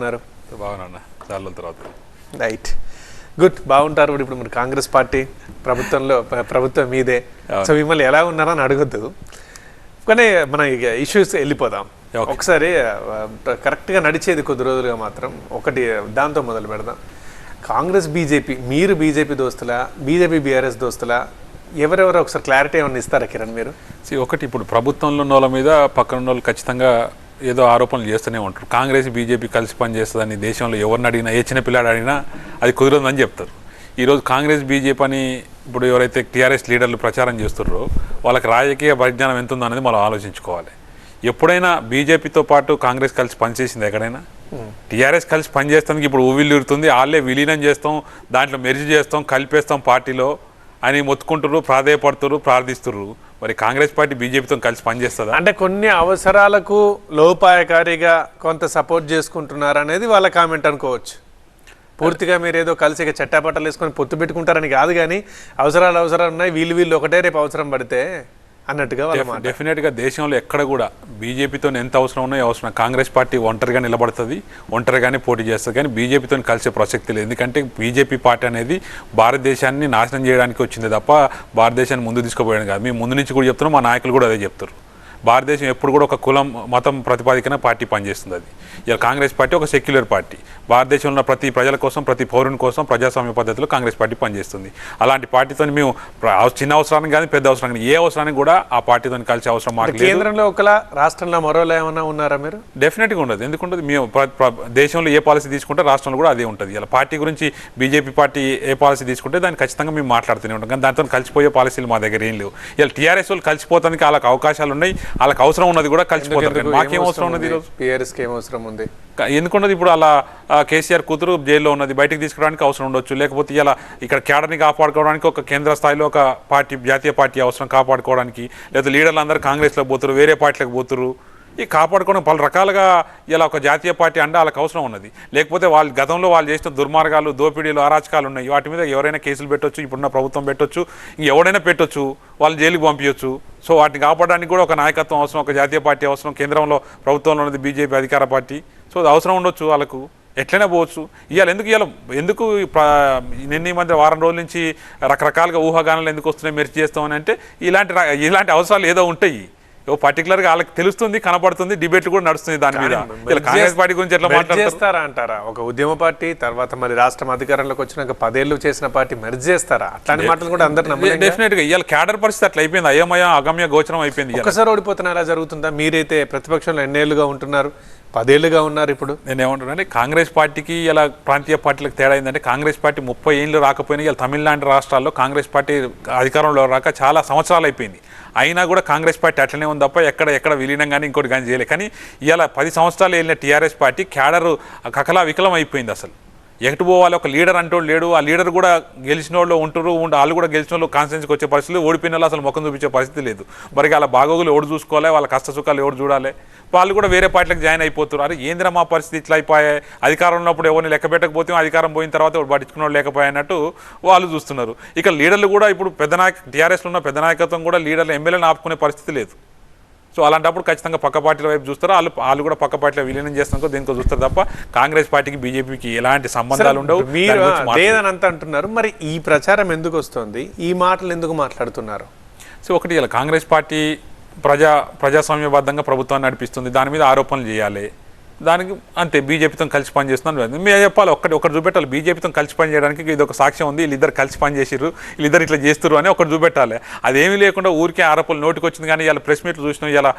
ఉన్నారు బాగున్నా చాలా తర్వాత. రైట్ గుడ్ బాగుంటారు ఇప్పుడు మీరు కాంగ్రెస్ పార్టీ ప్రభుత్వంలో ప్ర- ప్రభుత్వం మీదే. సో మిమ్మల్ని ఎలా ఉన్నారని అడగద్దు. కానీ మన ఇష్యూస్ వెళ్ళిపోదాం. ఒకసారి కరెక్ట్గా నడిచేది కొద్ది రోజులుగా మాత్రం ఒకటి దాంతో మొదలు పెడదాం. కాంగ్రెస్ బీజేపీ మీరు బీజేపీ దోస్తులా బీజేపీ బీఆర్ఎస్ దోస్తులా ఎవరెవరు ఒకసారి క్లారిటీ ఏమన్నా ఇస్తారా కిరణ్ మీరు? ఒకటి ఇప్పుడు ప్రభుత్వంలో ఉన్న వాళ్ళ మీద పక్కన ఉన్న వాళ్ళు ఖచ్చితంగా ఏదో ఆరోపణలు చేస్తూనే ఉంటారు. కాంగ్రెస్ బీజేపీ కలిసి పనిచేస్తుందని దేశంలో ఎవరిని అడిగినా ఏ చిన్నపిల్లాడు అడిగినా అది కుదరదని చెప్తారు. ఈరోజు కాంగ్రెస్ బీజేపీ అని ఇప్పుడు ఎవరైతే టీఆర్ఎస్ లీడర్లు ప్రచారం చేస్తున్నారో వాళ్ళకి రాజకీయ పరిజ్ఞానం ఎంత ఉందో అనేది మనం ఆలోచించుకోవాలి. ఎప్పుడైనా బీజేపీతో పాటు కాంగ్రెస్ కలిసి పనిచేసింది ఎక్కడైనా? టీఆర్ఎస్ కలిసి పనిచేస్తానికి ఇప్పుడు ఊవిల్లురుతుంది. వాళ్ళే విలీనం చేస్తాం దాంట్లో మెరిజ్ చేస్తాం కలిపేస్తాం పార్టీలో. అని మొత్తుకుంటారు ప్రాధేయపడుతున్నారు ప్రార్థిస్తున్నారు మరి కాంగ్రెస్ పార్టీ బీజేపీతో కలిసి పనిచేస్తుందా? అంటే కొన్ని అవసరాలకు లోపాయకారిగా కొంత సపోర్ట్ చేసుకుంటున్నారు అనేది వాళ్ళ కామెంట్ అనుకోవచ్చు. పూర్తిగా మీరు ఏదో కలిసి ఇక చట్టాపట్టాలు వేసుకొని పొత్తు పెట్టుకుంటారని కాదు కానీ అవసరాలు అవసరాలు ఉన్నాయి వీళ్ళు వీళ్ళు ఒకటే రేపు అవసరం పడితే అన్నట్టుగా డెఫినెట్గా దేశంలో ఎక్కడ కూడా బీజేపీతో ఎంత అవసరం ఉన్నాయో అవసరం కాంగ్రెస్ పార్టీ ఒంటరిగా నిలబడుతుంది ఒంటరిగానే పోటీ చేస్తుంది కానీ బీజేపీతో కలిసే ప్రసక్తి లేదు. ఎందుకంటే బీజేపీ పార్టీ అనేది భారతదేశాన్ని నాశనం చేయడానికి వచ్చింది తప్ప భారతదేశాన్ని ముందు తీసుకుపోయాడు కాదు. మేము ముందు నుంచి కూడా చెప్తున్నాం మా నాయకులు కూడా అదే చెప్తారు. భారతదేశం ఎప్పుడు కూడా ఒక కులం మతం ప్రతిపాదికన పార్టీ పనిచేస్తుంది అది. ఇలా కాంగ్రెస్ పార్టీ ఒక సెక్యులర్ పార్టీ. భారతదేశంలో ఉన్న ప్రతి ప్రజల కోసం ప్రతి పౌరుని కోసం ప్రజాస్వామ్య పద్ధతిలో కాంగ్రెస్ పార్టీ పనిచేస్తుంది. అలాంటి పార్టీతో మేము చిన్న అవసరానికి కానీ పెద్ద అవసరానికి కానీ ఏ అవసరానికి కూడా ఆ పార్టీతో కలిసి అవసరం మాకు కేంద్రంలో ఒకలా రాష్ట్రంలో మరోలా ఏమన్నా ఉన్నారా మీరు? డెఫినెట్గా ఉండదు. ఎందుకుంటుంది? మేము దేశంలో ఏ పాలసీ తీసుకుంటే రాష్ట్రంలో కూడా అదే ఉంటుంది. ఇలా పార్టీ గురించి బీజేపీ పార్టీ ఏ పాలసీ తీసుకుంటే దాన్ని ఖచ్చితంగా మేము మాట్లాడుతూనే ఉంటాం. కానీ దాంతో కలిసిపోయే పాలసీలు మా దగ్గర ఏం లేవు. ఇలా టీఆర్ఎస్ వాళ్ళు కలిసిపోతానికి వాళ్ళకి అవకాశాలు ఉన్నాయి వాళ్ళకి అవసరం ఉన్నది కూడా కలిసిపోతారు మాకేం అవసరం ఉన్నది ఈరోజు? పిఆర్ఎస్కి ఏం అవసరం ఉంది? ఎందుకున్నది ఇప్పుడు అలా కేసీఆర్ కూతురు జైల్లో ఉన్నది బయటికి తీసుకురావడానికి అవసరం ఉండొచ్చు. లేకపోతే ఇలా ఇక్కడ కేడర్ని కాపాడుకోవడానికి ఒక కేంద్ర స్థాయిలో ఒక పార్టీ జాతీయ పార్టీ అవసరం కాపాడుకోవడానికి లేదా లీడర్లు అందరూ కాంగ్రెస్లో పోతారు వేరే పార్టీలకు పోతారు ఈ కాపాడుకోవడం పలు రకాలుగా ఇలా ఒక జాతీయ పార్టీ అంటే వాళ్ళకి అవసరం ఉన్నది. లేకపోతే వాళ్ళు గతంలో వాళ్ళు చేసిన దుర్మార్గాలు దోపిడీలు అరాచకాలు ఉన్నాయి. వాటి మీద ఎవరైనా కేసులు పెట్టొచ్చు ఇప్పుడున్న ప్రభుత్వం పెట్టొచ్చు ఎవడైనా పెట్టొచ్చు వాళ్ళు జైలుకి పంపించవచ్చు సో వాటిని కాపాడడానికి కూడా ఒక నాయకత్వం అవసరం ఒక జాతీయ పార్టీ అవసరం. కేంద్రంలో ప్రభుత్వంలో ఉన్నది బీజేపీ అధికార పార్టీ. సో అది అవసరం ఉండొచ్చు వాళ్ళకు. ఎట్లైనా పోవచ్చు. ఇవాళ ఎందుకు ఇవాళ ఎందుకు నిన్న మధ్య వారం రోజుల నుంచి రకరకాలుగా ఊహాగానాలు ఎందుకు వస్తున్నాయి మెరిచి చేస్తామని అంటే ఇలాంటి ఇలాంటి అవసరాలు ఏదో ఉంటాయి. ఓ పర్టికులర్గా వాళ్ళకి తెలుస్తుంది కనపడుతుంది డిబేట్ కూడా నడుస్తుంది దాని మీద. కాంగ్రెస్ పార్టీ గురించి ఎట్లా మాట్లాడతారు? అంటారా? ఒక ఉద్యమ పార్టీ తర్వాత మరి రాష్ట్రం అధికారంలోకి వచ్చినాక పదేళ్ళు చేసిన పార్టీ మెర్జ్ చేస్తారా? అట్లాంటి మాటలు కూడా అందరు డెఫినెట్గా ఇవాళ క్యాడర్ పరిస్థితి అట్లా అయిపోయింది. అయోమయ అగమ్య గోచరం అయిపోయింది ఇవాళ. ఒక్కసారి ఓడిపోతున్నా ఎలా జరుగుతుందా? మీరైతే ప్రతిపక్షంలో ఎన్నేళ్ళుగా ఉంటున్నారు? పదేళ్ళుగా ఉన్నారు ఇప్పుడు. నేను ఏమంటున్నానంటే కాంగ్రెస్ పార్టీకి ఇలా ప్రాంతీయ పార్టీలకు తేడా ఏంటంటే కాంగ్రెస్ పార్టీ ముప్పై ఏళ్ళు రాకపోయినా ఇలా తమిళనాడు రాష్ట్రాల్లో కాంగ్రెస్ పార్టీ అధికారంలో రాక చాలా సంవత్సరాలు అయిపోయింది. అయినా కూడా కాంగ్రెస్ పార్టీ అట్లనే ఉంది తప్ప ఎక్కడ ఎక్కడ విలీనం కానీ ఇంకోటి కానీ చేయలేదు. కానీ ఇలా పది సంవత్సరాలు వెళ్ళిన టీఆర్ఎస్ పార్టీ క్యాడర్ కకలా వికలం అయిపోయింది అసలు. ఎటు పోవాలి? ఒక లీడర్ అంటోడు లేడు. ఆ లీడర్ కూడా గెలిచిన వాళ్ళు ఉంటారు ఉండి వాళ్ళు కూడా గెలిచిన వాళ్ళు కాన్స్టెన్స్కి వచ్చే పరిస్థితి ఓడిపోయిన వాళ్ళు అసలు ముఖం చూపించే పరిస్థితి లేదు. మరి వాళ్ళ బాగోగులు ఎవడు చూసుకోవాలి? వాళ్ళ కష్ట సుఖాలు ఎవడు చూడాలి? వాళ్ళు కూడా వేరే పార్టీలకు జాయిన్ అయిపోతారు అరే ఏందిరా మా పరిస్థితి ఇట్లా అయిపోయాయి? అధికారం ఉన్నప్పుడు ఎవరిని లెక్క పెట్టకపోతే అధికారం పోయిన తర్వాత ఎవరు పట్టించుకున్న వాళ్ళు లేకపోయాయన్నట్టు వాళ్ళు చూస్తున్నారు. ఇక లీడర్లు కూడా ఇప్పుడు పెద్ద నాయక టీఆర్ఎస్లో ఉన్న పెద్ద నాయకత్వం కూడా లీడర్లు ఎమ్మెల్యేని ఆపుకునే పరిస్థితి లేదు. సో అలాంటప్పుడు ఖచ్చితంగా పక్క పార్టీల వైపు చూస్తారు? వాళ్ళు వాళ్ళు కూడా పక్క పార్టీలో విలీనం చేస్తానుకో దీనికో చూస్తారు తప్ప కాంగ్రెస్ పార్టీకి బీజేపీకి ఎలాంటి సంబంధాలు ఉండవు. మీరు దాని గురించి మాట్లాడరు. లేదని అంత అంటున్నారు? మరి ఈ ప్రచారం ఎందుకు వస్తుంది? ఈ మాటలు ఎందుకు మాట్లాడుతున్నారు? సో ఒకటి ఇలా కాంగ్రెస్ పార్టీ ప్రజా ప్రజాస్వామ్యబద్ధంగా ప్రభుత్వాన్ని నడిపిస్తుంది. దాని మీద ఆరోపణలు చేయాలి. దానికి అంతే బీజేపీతో కలిసి పనిచేస్తున్నాను మేము చెప్పాలి. ఒక్కటి ఒకటి చూపెట్టాలి. బీజేపీతో కలిసి పని చేయడానికి ఇది ఒక సాక్ష్యం ఉంది వీళ్ళిద్దరు కలిసి పని చేసిర్రు వీళ్ళిద్దరు ఇట్లా చేస్తారు అని ఒకటి చూపెట్టాలి. అదేమీ లేకుండా ఊరికే ఆరోపణలు నోటికి వచ్చింది కానీ ఇలా ప్రెస్ మీట్లు చూసినాం ఇలా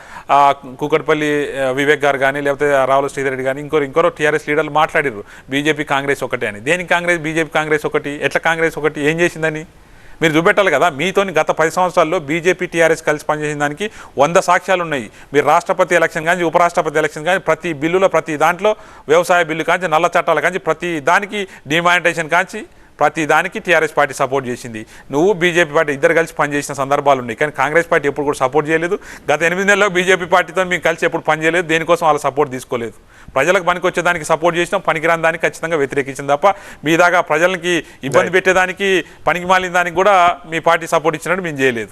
కూకట్పల్లి వివేక్ గారు కానీ లేకపోతే రావుల శ్రీధరెడ్డి కానీ ఇంకోరు ఇంకోరో టీఆర్ఎస్ లీడర్లు మాట్లాడిర్రు. బీజేపీ కాంగ్రెస్ ఒకటి అని. దేనికి కాంగ్రెస్? బీజేపీ కాంగ్రెస్ ఒకటి. ఎట్లా కాంగ్రెస్ ఒకటి? ఏం చేసిందని? మీరు చూపెట్టాలి కదా మీతోని గత పది సంవత్సరాల్లో బీజేపీ టీఆర్ఎస్ కలిసి పనిచేసిన దానికి వంద సాక్ష్యాలు ఉన్నాయి. మీరు రాష్ట్రపతి ఎలక్షన్ కానీ ఉపరాష్ట్రపతి ఎలక్షన్ కానీ ప్రతి బిల్లులో ప్రతి దాంట్లో వ్యవసాయ బిల్లు కాంచి నల్ల చట్టాలు కాంచి ప్రతి దానికి డిమానిటేషన్ కాంచి ప్రతి దానికి టీఆర్ఎస్ పార్టీ సపోర్ట్ చేసింది. నువ్వు బీజేపీ పార్టీ ఇద్దరు కలిసి పనిచేసిన సందర్భాలు ఉన్నాయి. కానీ కాంగ్రెస్ పార్టీ ఎప్పుడు కూడా సపోర్ట్ చేయలేదు. గత ఎనిమిది నెలల్లో బీజేపీ పార్టీతో మేము కలిసి ఎప్పుడు పనిచేయలేదు దేనికోసం వాళ్ళ సపోర్ట్ తీసుకోలేదు. ప్రజలకు పనికి వచ్చేదానికి సపోర్ట్ చేసినాం. పనికిరాని దానికి ఖచ్చితంగా వ్యతిరేకించింది తప్ప మీ దాకా ప్రజలకి ఇబ్బంది పెట్టేదానికి పనికి మాలిన దానికి కూడా మీ పార్టీ సపోర్ట్ ఇచ్చినట్టు మేము చేయలేదు.